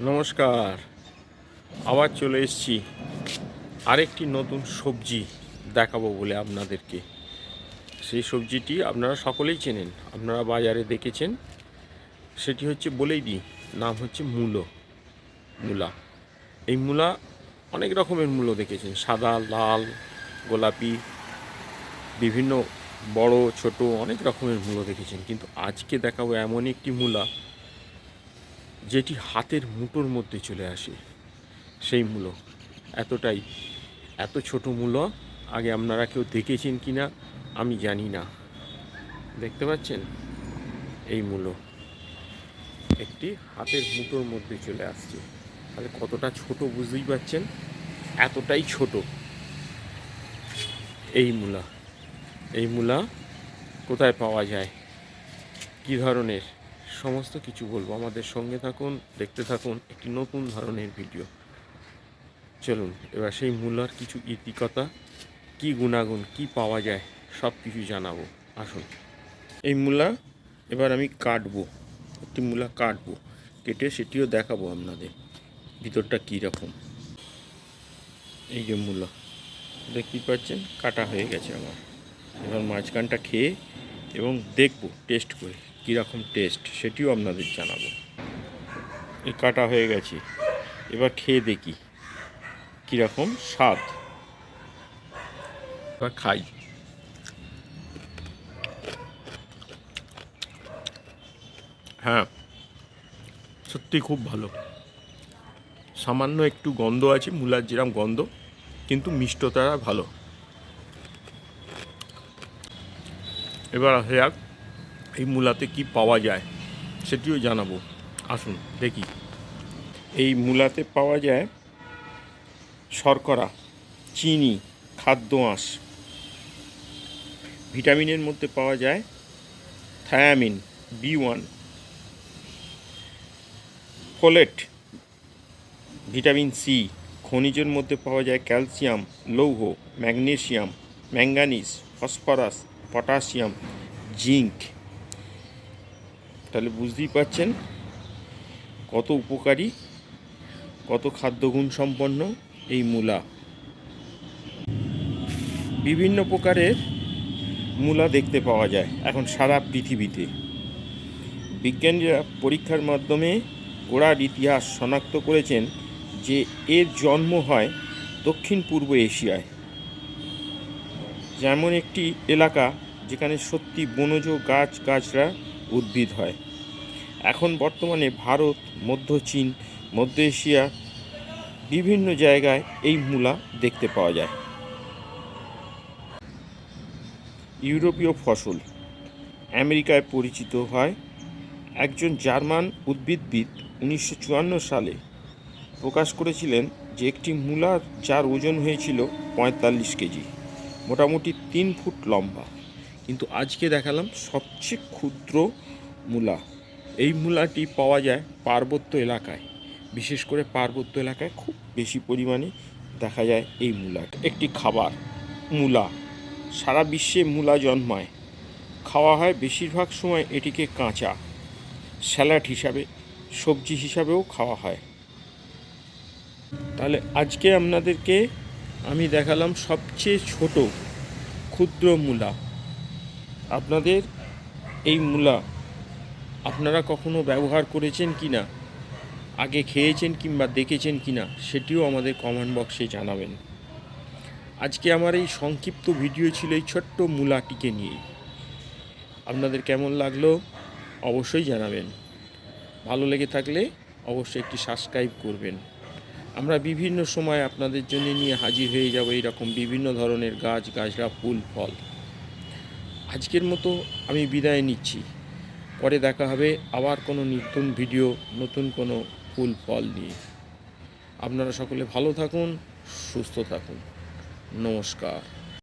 নমস্কার। আবার চলে এসছি। আরেকটি নতুন সবজি দেখাবো বলে আপনাদেরকে। সেই সবজিটি আপনারা সকলেই চেনেন, আপনারা বাজারে দেখেছেন। সেটি হচ্ছে বলেই দিই, নাম হচ্ছে মূলো, মূলা। এই মূলা অনেক রকমের মূলো দেখেছেন, সাদা, লাল, গোলাপি, বিভিন্ন বড়, ছোট অনেক রকমের মূলো দেখেছেন। কিন্তু আজকে দেখাবো এমন একটি মূলা যেটি হাতের মুঠোর মধ্যে চলে আসে, সেই মূলো। এতটাই। এত ছোট মূলো, আগে আপনারা কেউ দেখেছেন কি না আমি জানি না। দেখতে পাচ্ছেন? এই মূলো। একটি হাতের মুঠোর মধ্যে চলে আসছে। তাহলে কতটা ছোট বুঝতেই পারছেন? এতটাই ছোট। এই মূলা। এই মূলা কোথায় পাওয়া যায়? কী ধরনের? সমস্ত কিছু বলব। আমাদের সঙ্গে থাকুন, দেখতে থাকুন একটি নতুন ধরনের ভিডিও। চলুন, এবার সেই মূলার কিছু ইতিকতা কি গুণাগুণ, কি পাওয়া যায় সব কিছু জানাব। আসুন। এই মূলা এবার আমি কাটবো, একটি মূলা কাটবো, কেটে সেটিও দেখাবো আপনাদের, ভিতরটা কী রকম। এই যে মূলা, দেখতেই পাচ্ছেন, কাটা হয়ে গেছে আমার। এবার মাঝখানটা খেয়ে এবং দেখব, টেস্ট করে। কীরকম টেস্ট সেটিও আপনাদের জানাব। এই কাটা হয়ে গেছে। এবার খেয়ে দেখি কীরকম স্বাদ। এবার খাই। হ্যাঁ সত্যি খুব ভালো। সামান্য একটু গন্ধ আছে, মূলার যেরকম গন্ধ, কিন্তু মিষ্টতাটা ভালো। এবার আসা যাক এই মূলাতে কি পাওয়া যায় সেটিও জানাব। আসুন, দেখি। এই মূলাতে পাওয়া যায় শর্করা, চিনি, খাদ্য আঁশ। ভিটামিনের মধ্যে পাওয়া যায় thiamine, B one. Folate, vitamin C. খনিজের মধ্যে পাওয়া যায় ক্যালসিয়াম, লৌহ magnesium manganese, phosphorus, potassium, zinc. তাহলে বুঝতেই পাচ্ছেন কত উপকারী, কত খাদ্যগুণ সম্পন্ন এই মূলা। বিভিন্ন প্রকারের মূলা দেখতে পাওয়া যায় এখন সারা পৃথিবীতে। বিজ্ঞানীরা পরীক্ষার মাধ্যমে গোড়ার ইতিহাস শনাক্ত করেছেন যে এর জন্ম হয় দক্ষিণ পূর্ব এশিয়ায়। যেমন একটি এলাকা যেখানে সত্যি বনজ গাছ গাছরা উদ্ভিদ হয়। এখন বর্তমানে ভারত, মধ্য চীন, মধ্য এশিয়া বিভিন্ন জায়গায় এই মূলা দেখতে পাওয়া যায়। ইউরোপীয় ফসল। আমেরিকায় পরিচিত হয় একজন জার্মান উদ্ভিদবিদ উনিশশো চুয়ান্ন সালে। প্রকাশ করেছিলেন যে একটি মূলার যার ওজন হয়েছিল পঁয়তাল্লিশ কেজি, মোটামুটি তিন ফুট লম্বা। কিন্তু আজকে দেখালাম সবচেয়ে ক্ষুদ্র মূলা। এই মূলাটি পাওয়া যায় পার্বত্য এলাকায়। বিশেষ করে পার্বত্য এলাকায় খুব বেশি পরিমাণে দেখা যায় এই মূলা একটি খাবার, মূলা। সারা বিশ্বে মূলা জন্মায়। খাওয়া হয় বেশিরভাগ সময় এটিকে কাঁচা, স্যালাড হিসাবে, সবজি হিসাবেও খাওয়া হয়। তাহলে আজকে আপনাদেরকে আমি দেখালাম সবচেয়ে ছোট ক্ষুদ্র মূলা। আপনাদের এই মূলা আপনারা কখনো ব্যবহার করেছেন কি না? আগে খেয়েছেন কিংবা দেখেছেন কি না? সেটিও আমাদের কমেন্ট বক্সে জানাবেন। আজকে আমার এই সংক্ষিপ্ত ভিডিও ছিল এই ছোট্ট মূলাটিকে নিয়ে আপনাদের কেমন লাগল অবশ্যই জানাবেন। ভালো লেগে থাকলে অবশ্যই একটি সাবস্ক্রাইব করবেন। আমরা বিভিন্ন সময় আপনাদের জন্য নিয়ে হাজির হয়ে যাব এইরকম বিভিন্ন ধরনের গাছ, গাছরা, ফুল, ফল। আজকের মতো আমি বিদায় নিচ্ছি। পরে দেখা হবে আবার কোনো নতুন ভিডিও, নতুন কোনো ফুল ফল নিয়ে। আপনারা সকলে ভালো থাকুন, সুস্থ থাকুন। নমস্কার।